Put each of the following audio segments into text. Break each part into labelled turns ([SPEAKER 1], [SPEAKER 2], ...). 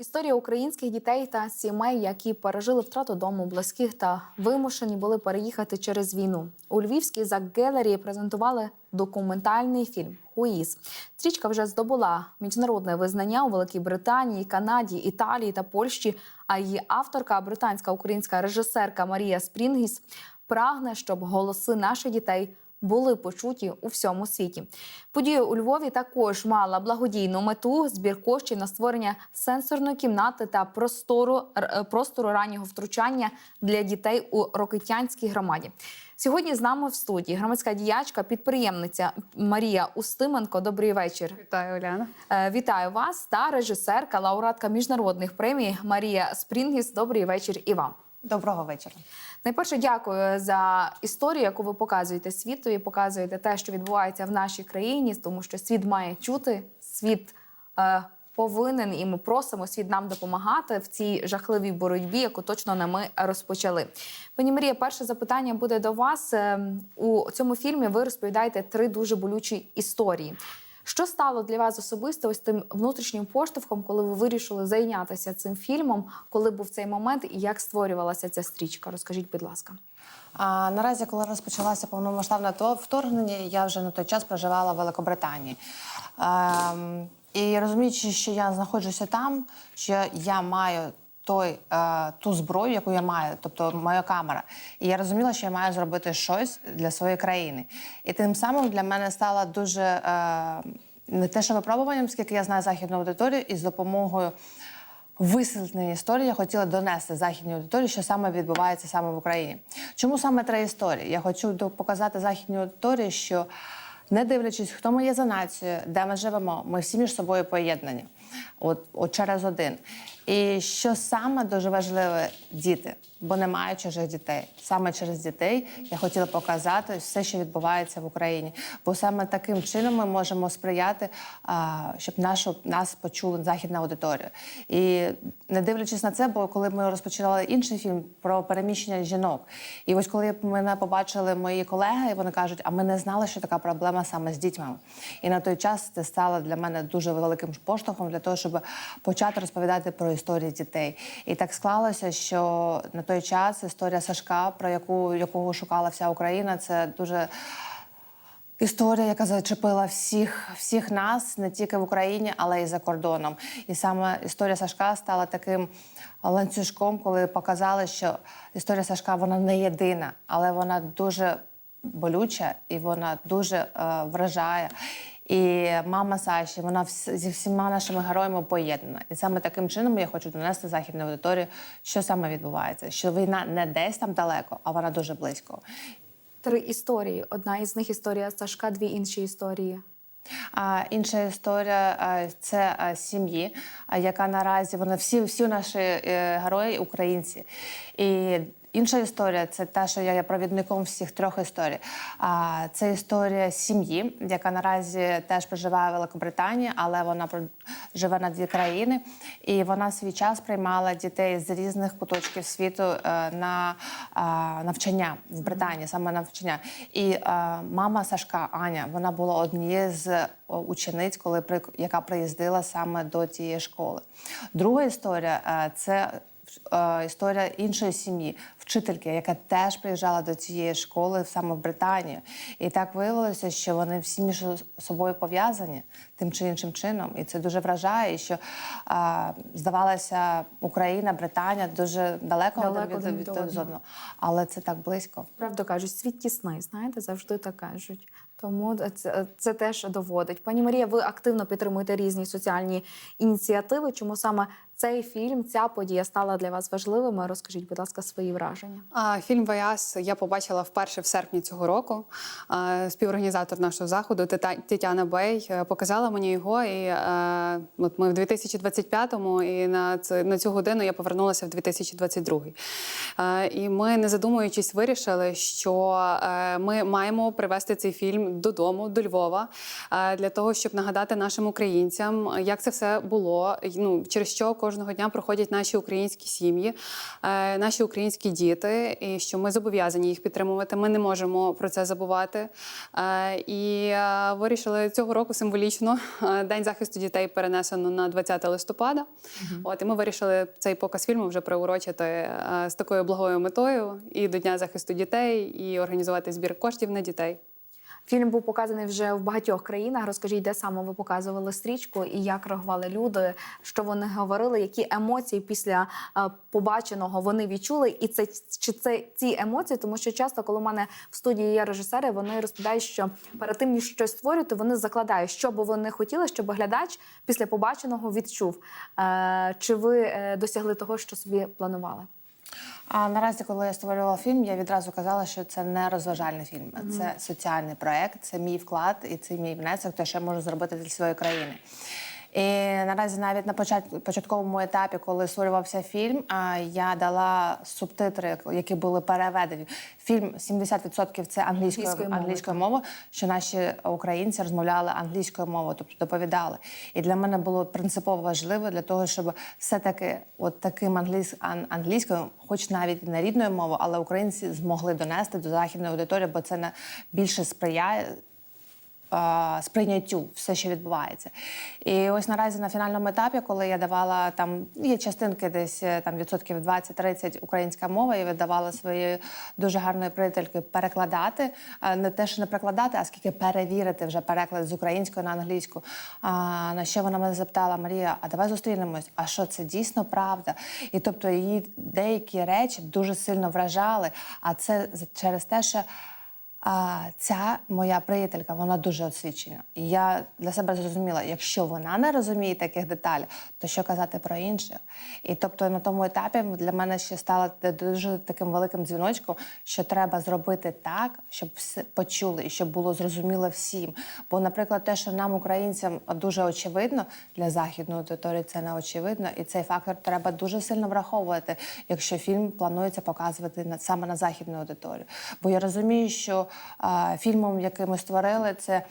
[SPEAKER 1] Історія українських дітей та сімей, які пережили втрату дому, близьких та вимушені були переїхати через війну. У Львівській Закгелері презентували документальний фільм Хуїз. Стрічка вже здобула міжнародне визнання у Великій Британії, Канаді, Італії та Польщі. А її авторка, британська українська режисерка Марія Спрінгіс, прагне, щоб голоси наших дітей були почуті у всьому світі. Подія у Львові також мала благодійну мету збір коштів на створення сенсорної кімнати та простору е, простору раннього втручання для дітей у Рокитянській громаді. Сьогодні з нами в студії громадська діячка, підприємниця Марія Устименко. Добрий вечір.
[SPEAKER 2] Вітаю, Оляна.
[SPEAKER 1] Е, Вітаю вас та режисерка, лауреатка міжнародних премій Марія Спрінгіс. Добрий вечір і вам.
[SPEAKER 2] Доброго вечора.
[SPEAKER 1] Найперше дякую за історію, яку ви показуєте світові, показуєте те, що відбувається в нашій країні, тому що світ має чути, світ е, повинен, і ми просимо світ нам допомагати в цій жахливій боротьбі, яку точно не ми розпочали. Пані Марія, перше запитання буде до вас. Е, У цьому фільмі ви розповідаєте три дуже болючі історії. Що стало для вас особисто ось тим внутрішнім поштовхом, коли ви вирішили зайнятися цим фільмом, коли був цей момент і як створювалася ця стрічка? Розкажіть, будь ласка.
[SPEAKER 2] А наразі, коли розпочалося повномасштабне вторгнення, я вже на той час проживала в Великобританії. Ем, і розуміючи, що я знаходжуся там, що я маю той, е, ту зброю, яку я маю, тобто моя камера. І я розуміла, що я маю зробити щось для своєї країни. І тим самим для мене стало дуже е, не те, що випробуванням, скільки я знаю західну аудиторію, і з допомогою висвітленої історії я хотіла донести західній аудиторії, що саме відбувається саме в Україні. Чому саме три історії? Я хочу показати західній аудиторії, що не дивлячись, хто ми є за нацією, де ми живемо, ми всі між собою поєднані. От, от через один. І що саме дуже важливе діти, бо немає чужих дітей. Саме через дітей я хотіла показати все, що відбувається в Україні. Бо саме таким чином ми можемо сприяти, щоб нашу нас почули західна аудиторія. І не дивлячись на це, бо коли ми розпочинали інший фільм про переміщення жінок, і ось коли мене побачили мої колеги, вони кажуть, а ми не знали, що така проблема саме з дітьми. І на той час це стало для мене дуже великим поштовхом для того, щоб почати розповідати про історії дітей. І так склалося, що на той час історія Сашка, про яку якого шукала вся Україна, це дуже. Історія, яка зачепила всіх, всіх нас не тільки в Україні, але й за кордоном. І саме історія Сашка стала таким ланцюжком, коли показали, що історія Сашка вона не єдина, але вона дуже болюча і вона дуже е, вражає. І мама Саші, вона зі всіма нашими героями поєднана. І саме таким чином я хочу донести західну аудиторію, що саме відбувається. Що війна не десь там далеко, а вона дуже близько.
[SPEAKER 1] Три історії. Одна із них історія Сашка, дві інші історії.
[SPEAKER 2] А інша історія це сім'ї, яка наразі вони всі, всі наші е, герої українці. І інша історія це та, що я є провідником всіх трьох історій. А це історія сім'ї, яка наразі теж проживає в Великобританії, але вона живе на дві країни. І вона в свій час приймала дітей з різних куточків світу е, на навчання в Британії, саме навчання. І е, мама Сашка Аня, вона була однією з учениць, коли яка приїздила саме до цієї школи. Друга історія е, це. е, Історія іншої сім'ї, вчительки, яка теж приїжджала до цієї школи саме в Британію. І так виявилося, що вони всі між собою пов'язані тим чи іншим чином. І це дуже вражає, і що а, здавалося, Україна, Британія дуже далеко,
[SPEAKER 1] Далеко
[SPEAKER 2] від, від,
[SPEAKER 1] від одного.
[SPEAKER 2] Але це так близько.
[SPEAKER 1] Правду кажуть, світ тісний, знаєте, завжди так кажуть. Тому це, це теж доводить. Пані Марія, ви активно підтримуєте різні соціальні ініціативи. Чому саме цей фільм, ця подія стала для вас важливими? Розкажіть, будь ласка, свої враження.
[SPEAKER 3] Фільм Ваяс я побачила вперше в серпні цього року. Співорганізатор нашого заходу Тетяна Бей е, показала мені його. І е, от ми в 2025-му, і на на цю годину я повернулася в 2022. Е, І ми, не задумуючись, вирішили, що ми маємо привезти цей фільм додому, до Львова, для того, щоб нагадати нашим українцям, як це все було. Ну через що кожного дня проходять наші українські сім'ї, е, наші українські діти. і що ми зобов'язані їх підтримувати. Ми не можемо про це забувати. Е, І е, вирішили цього року символічно День захисту дітей перенесено на 20 листопада. От і ми вирішили цей показ фільму вже приурочити з такою благою метою і до Дня захисту дітей, і організувати збір коштів на дітей.
[SPEAKER 1] Фільм був показаний вже в багатьох країнах. Розкажіть, де саме ви показували стрічку і як реагували люди, що вони говорили, які емоції після е, побаченого вони відчули, і це чи це ці емоції, тому що часто, коли в мене в студії є режисери, вони розповідають, що перед тим ніж щось створювати, вони закладають, що би вони хотіли, щоб глядач після побаченого відчув. Е, Чи ви е, досягли того, що собі планували?
[SPEAKER 2] А наразі, коли я створювала фільм, я відразу казала, що це не розважальний фільм, а це соціальний проект, це мій вклад і це мій внесок, те, що я можу зробити для своєї країни. І наразі навіть на почат- початковому етапі, коли створювався фільм, я дала субтитри, які були переведені. Фільм 70% це англійською
[SPEAKER 1] Англійською мовою,
[SPEAKER 2] що наші українці розмовляли англійською мовою, тобто доповідали. І для мене було принципово важливо для того, щоб все-таки от таким англійсь, англійською, хоч навіть не рідною мовою, але українці змогли донести до західної аудиторії, бо це більше сприяє. Е, Сприйняттю все, що відбувається, і ось наразі на фінальному етапі, коли я давала там є частинки, десь е, там відсотків 20-30 українська мова, я віддавала своєї дуже гарної приятельки перекладати. Е, Не те, що не перекладати, а скільки перевірити вже переклад з української на англійську. А, на що вона мене запитала Марія, а давай зустрінемось. А що це дійсно правда? І тобто її деякі речі дуже сильно вражали. А це через те, що. А ця моя приятелька, вона дуже освічена. І я для себе зрозуміла, якщо вона не розуміє таких деталей, то що казати про інших? І тобто на тому етапі для мене ще стало дуже таким великим дзвіночком, що треба зробити так, щоб все почули і щоб було зрозуміло всім. Бо, наприклад, те, що нам, українцям, дуже очевидно для західної аудиторії, це не очевидно, і цей фактор треба дуже сильно враховувати, якщо фільм планується показувати саме на західну аудиторію. Бо я розумію, що фільмом, який ми створили, це.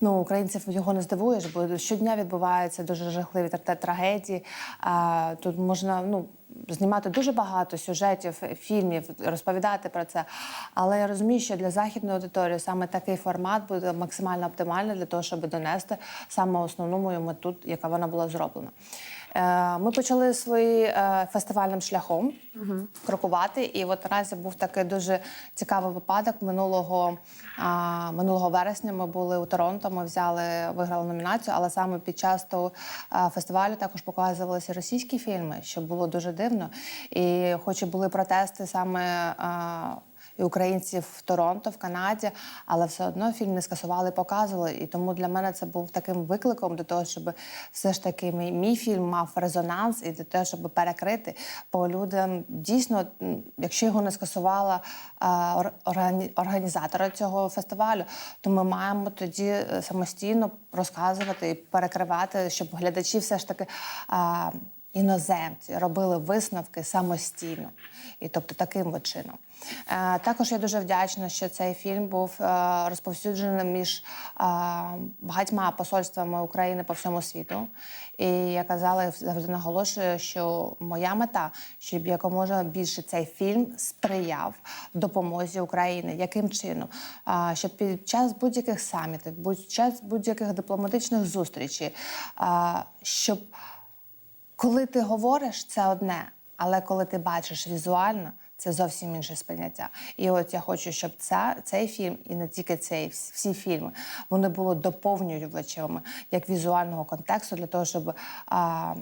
[SPEAKER 2] Ну, українців його не здивуєш, бо щодня відбуваються дуже жахливі трагедії. А, тут можна ну, знімати дуже багато сюжетів, фільмів, розповідати про це. Але я розумію, що для західної аудиторії саме такий формат буде максимально оптимальний для того, щоб донести саме основну мою мету, яка вона була зроблена. Е, Ми почали свої е, фестивальним шляхом крокувати. І от наразі був такий дуже цікавий випадок. Минулого, минулого вересня ми були у Торонто. Ми взяли, виграли номінацію, але саме під час того фестивалю також показувалися російські фільми, що було дуже дивно. І хоч і були протести саме. і українців в Торонто, в Канаді, але все одно фільм не скасували, показували. І тому для мене це був таким викликом до того, щоб все ж таки мій, мій фільм мав резонанс і для того, щоб перекрити. Бо людям дійсно, якщо його не скасувала організатора цього фестивалю, то ми маємо тоді е, самостійно розказувати і перекривати, щоб глядачі все ж таки. А, іноземці робили висновки самостійно, і тобто таким от чином. Е, також я дуже вдячна, що цей фільм був е, розповсюджений між е, багатьма посольствами України по всьому світу. І я казала завжди наголошую, що моя мета, щоб якомога більше цей фільм сприяв допомозі України. Яким чином? Щоб під час будь-яких самітів, під час будь-яких дипломатичних зустрічей, щоб коли ти говориш, це одне, але коли ти бачиш візуально, це зовсім інше сприйняття. І от я хочу, щоб ця, цей фільм, і не тільки цей, всі фільми, вони були доповнювачами як візуального контексту для того, щоб. А,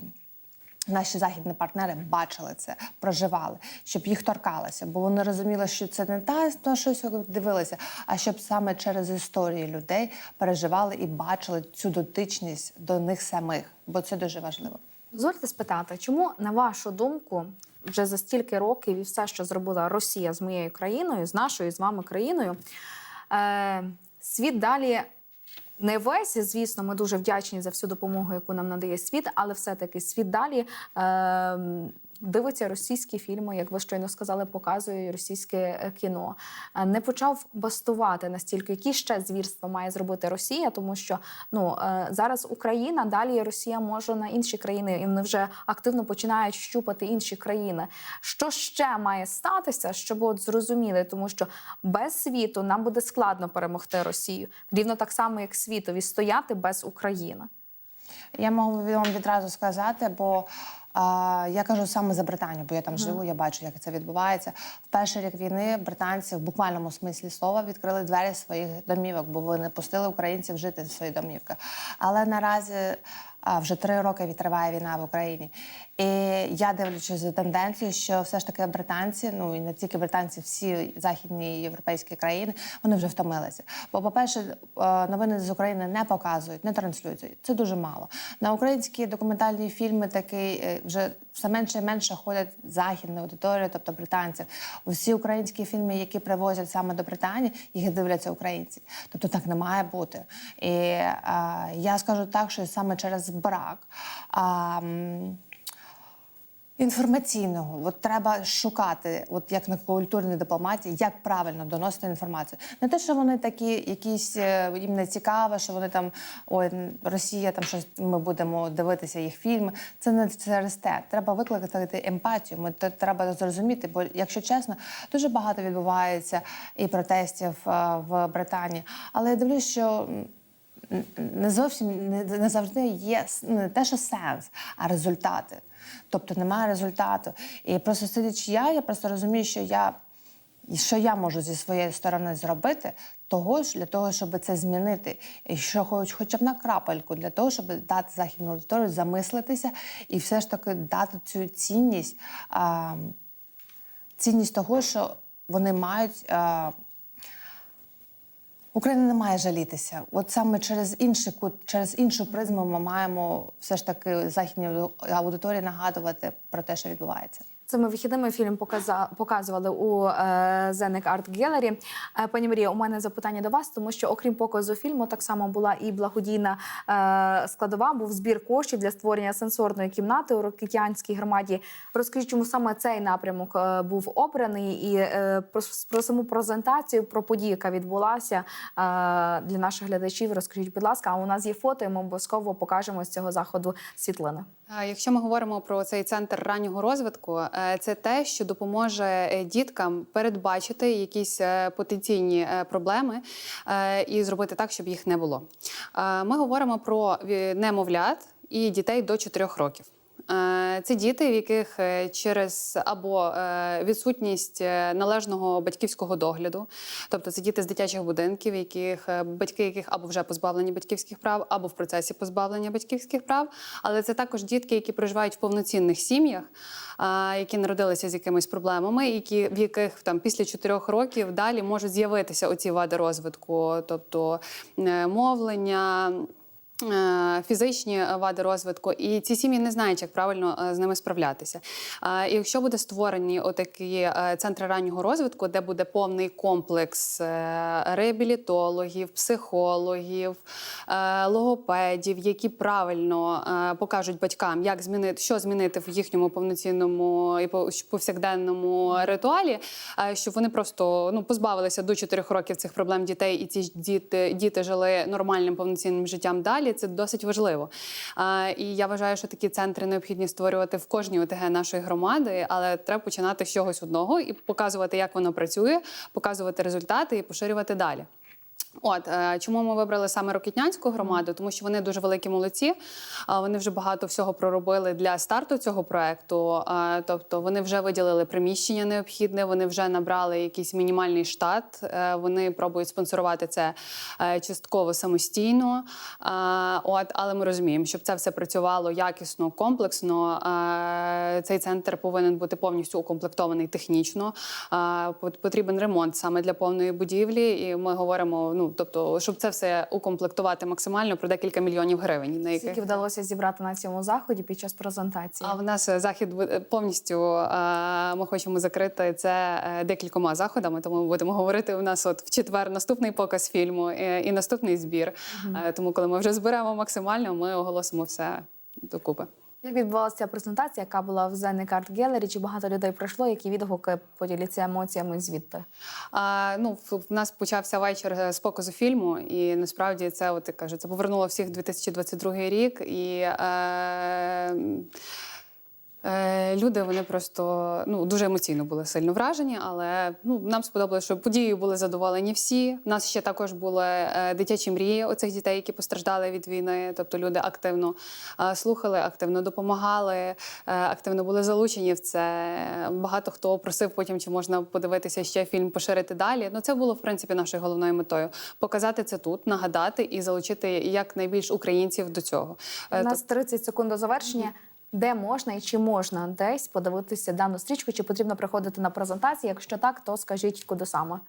[SPEAKER 2] Наші західні партнери бачили це, проживали, щоб їх торкалося, бо вони розуміли, що це не та на щось дивилися, а щоб саме через історії людей переживали і бачили цю дотичність до них самих, бо це дуже важливо.
[SPEAKER 1] Дозвольте спитати, чому, на вашу думку, вже за стільки років і все, що зробила Росія з моєю країною, з нашою, з вами країною, е, світ далі. Не весь, звісно, ми дуже вдячні за всю допомогу, яку нам надає світ, але все-таки світ далі е, дивиться російські фільми, як ви щойно сказали, показує російське е, кіно. е, Не почав бастувати настільки, які ще звірства має зробити Росія, тому що ну е, зараз Україна, далі Росія може на інші країни, і вони вже активно починають щупати інші країни. Що ще має статися, щоб от зрозуміли, тому що без світу нам буде складно перемогти Росію, рівно так само, як світові стояти без України.
[SPEAKER 2] Я можу вам відразу сказати, бо я кажу саме за Британію, бо я там живу, я бачу, як це відбувається. В перший рік війни британці в буквальному смислі слова відкрили двері своїх домівок, бо вони пустили українців жити в свої домівки. Але наразі вже три роки триває війна в Україні. І я дивлячись за тенденцією, що все ж таки британці, ну і не тільки британці, всі західні європейські країни, вони вже втомилися. Бо, по-перше, е, новини з України не показують, не транслюються. Це дуже мало. На українські документальні фільми такі е, вже все менше і менше ходять західна аудиторія, тобто британців. Усі українські фільми, які привозять саме до Британії, їх дивляться українці. Тобто так не має бути. І е, я скажу так, що саме через брак. А, Інформаційного, от треба шукати, от як на культурній дипломатії, як правильно доносити інформацію. Не те, що вони такі, якісь е, їм не цікаво, що вони там ой, Росія, там щось ми будемо дивитися їх фільми. Це не через те. Треба викликати емпатію. Ми треба зрозуміти, бо якщо чесно, дуже багато відбувається і протестів е, в Британії. Але я дивлюсь, що. Не зовсім не, не завжди є не те, що сенс, а результати. Тобто немає результату. І просто сидячи я, я просто розумію, що я. Що я можу зі своєї сторони зробити, того ж для того, щоб це змінити, і що хоч хоча б на крапельку, для того, щоб дати західну аудиторію замислитися і все ж таки дати цю цінність, а, цінність того, що вони мають. А, Україна не має жалітися. От саме через інший кут, через іншу призму ми маємо все ж таки західній аудиторії нагадувати про те, що відбувається.
[SPEAKER 1] Цими вихідними фільм показували у е, Зенек Арт Гелері. Е, пані Марія, у мене запитання до вас, тому що окрім показу фільму, так само була і благодійна е, складова, був збір коштів для створення сенсорної кімнати у Рокитянській громаді. Розкажіть, чому саме цей напрямок був обраний, і про, саму презентацію, про подію, яка відбулася для наших глядачів. Розкажіть, будь ласка, а у нас є фото, і ми обов'язково покажемо з цього заходу світлини.
[SPEAKER 3] Якщо ми говоримо про цей центр раннього розвитку, е, це те, що допоможе е, діткам передбачити якісь е, потенційні проблеми і зробити так, щоб їх не було. Ми говоримо про немовлят і дітей до 4 років. Е, Це діти, в яких е, через або е, відсутність належного батьківського догляду, тобто це діти з дитячих будинків, яких батьки яких або вже позбавлені батьківських прав, або в процесі позбавлення батьківських прав. Але це також дітки, які проживають в повноцінних сім'ях, які народилися з якимись проблемами, які в яких там після 4 років далі можуть з'явитися оці вади розвитку, тобто мовлення. Е, Фізичні вади розвитку, і ці сім'ї не знають, як правильно е, з ними справлятися. І якщо буде створені отакі е, центри раннього розвитку, де буде повний комплекс реабілітологів, психологів, логопедів, які правильно покажуть батькам, як змінити, що змінити в їхньому повноцінному і по- повсякденному ритуалі, щоб вони просто ну позбавилися до 4 років цих проблем дітей, і ці діти, діти жили нормальним повноцінним життям далі. Це досить важливо. І я вважаю, що такі центри необхідні створювати в кожній ОТГ нашої громади, але треба починати з чогось одного і показувати, як воно працює, показувати результати і поширювати далі. От е, чому ми вибрали саме Рокітнянську громаду? Тому що вони дуже великі молодці. Вони вже багато всього проробили для старту цього проекту. Тобто вони вже виділили приміщення необхідне, вони вже набрали якийсь мінімальний штат. е, Вони пробують спонсорувати це е, частково самостійно. От, але ми розуміємо, щоб це все працювало якісно, комплексно. Цей центр повинен бути повністю укомплектований технічно. Потрібен ремонт саме для повної будівлі. І ми говоримо: ну тобто, щоб це все укомплектувати максимально про декілька мільйонів гривень. На яких
[SPEAKER 1] Скільки вдалося зібрати на цьому заході під час презентації?
[SPEAKER 3] а в нас е, захід буде- повністю е, ми хочемо закрити це е, декількома заходами. Тому ми будемо говорити. У нас от в четвер наступний показ фільму е, і наступний збір. Е, Тому, коли ми вже зберемо максимально, ми оголосимо все докупи.
[SPEAKER 1] Як відбувалася презентація, яка була в Zen Art Gallery? Чи багато людей прийшло? Які відгуки поділяться емоціями звідти?
[SPEAKER 3] А, ну, в, нас почався вечір з показу фільму, і насправді це, от я кажу, це повернуло всіх 2022 рік. І е, е, люди вони просто ну, дуже емоційно були сильно вражені, але ну, нам сподобалося, що подією були задоволені всі. У нас ще також були е, дитячі мрії оцих дітей, які постраждали від війни. Тобто люди активно е, слухали, активно допомагали, е, активно були залучені в це. Багато хто просив потім, чи можна подивитися ще фільм, поширити далі. Ну це було в принципі нашою головною метою показати це тут, нагадати і залучити якнайбільш українців до цього. Е,
[SPEAKER 1] У нас 30 секунд до завершення. Де можна і чи можна десь подивитися дану стрічку? Чи потрібно приходити на презентації? Якщо так, то скажіть куди саме.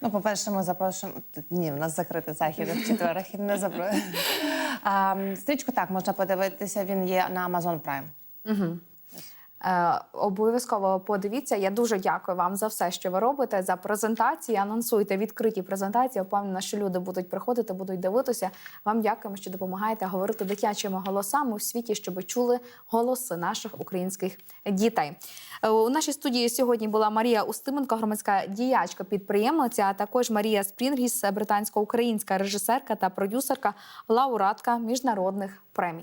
[SPEAKER 2] Ну, по-перше, ми запрошуємо. Ні, в нас закритий захід в четверг. і Не запрошуємо. Стрічку так можна подивитися. Він є на Amazon Prime.
[SPEAKER 1] Е, обов'язково подивіться. Я дуже дякую вам за все, що ви робите, за презентації. Анонсуйте відкриті презентації. Впевнена, що люди будуть приходити, будуть дивитися. Вам дякуємо, що допомагаєте говорити дитячими голосами у світі, щоб чули голоси наших українських дітей. Е, У нашій студії сьогодні була Марія Устименко, громадська діячка, підприємниця, а також Марія Спрінгіс, британсько-українська режисерка та продюсерка, лауреатка міжнародних премій.